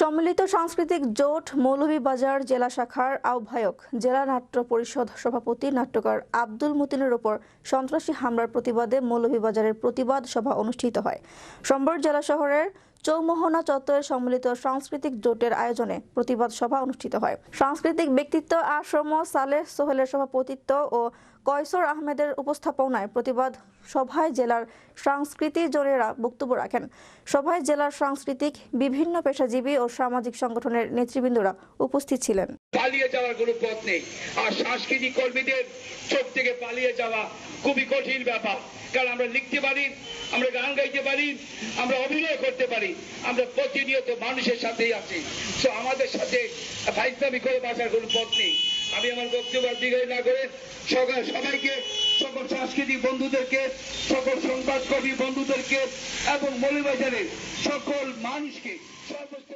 সম্মিলিত সাংস্কৃতিক জোট মৌলভীবাজার জেলা শাখার আহ্বায়ক, জেলা নাট্য পরিষদ সভাপতি নাট্যকার আব্দুল মতিনের ওপর সন্ত্রাসী হামলার প্রতিবাদে মৌলভীবাজারের প্রতিবাদ সভা অনুষ্ঠিত হয়। সোমবার জেলা শহরের চৌমোহনা চত্বরে সম্মিলিত সাংস্কৃতিক জোটের আয়োজনে প্রতিবাদ সভা অনুষ্ঠিত হয়। সাংস্কৃতিক ব্যক্তিত্ব আশ্রম সালেহ সোহেলের সভাপতিত্ব ও কয়সর আহমেদের উপস্থাপনায় প্রতিবাদ সভায় জেলার সাংস্কৃতিক জোনেরা বক্তব্য রাখেন। সভায় জেলার সাংস্কৃতিক, বিভিন্ন পেশাজীবী ও সামাজিক সংগঠনের নেতৃবৃন্দরা উপস্থিত ছিলেন। পালিয়ে যাওয়ার কোনো পথ নেই। আর সাংস্কৃতিক কর্মীদের চোখ থেকে পালিয়ে যাওয়া খুবই কঠিন ব্যাপার। কারণ আমরা লিখতে পারি, আমরা গান গাইতে পারি, আমরা অভিনয় করতে পারি, আমরা প্রতিনিয়ত মানুষের সাথেই আছি। তো আমাদের সাথে ফাইজলামি করে বাঁচার কোনো পথ নেই। আমি আমার বক্তব্য দিকে না করে সকল সবাইকে, সকল সাংস্কৃতিক বন্ধুদেরকে, সকল সংবাদকর্মী বন্ধুদেরকে এবং মৌলবাজারের সকল মানুষকে সর্বোচ্চ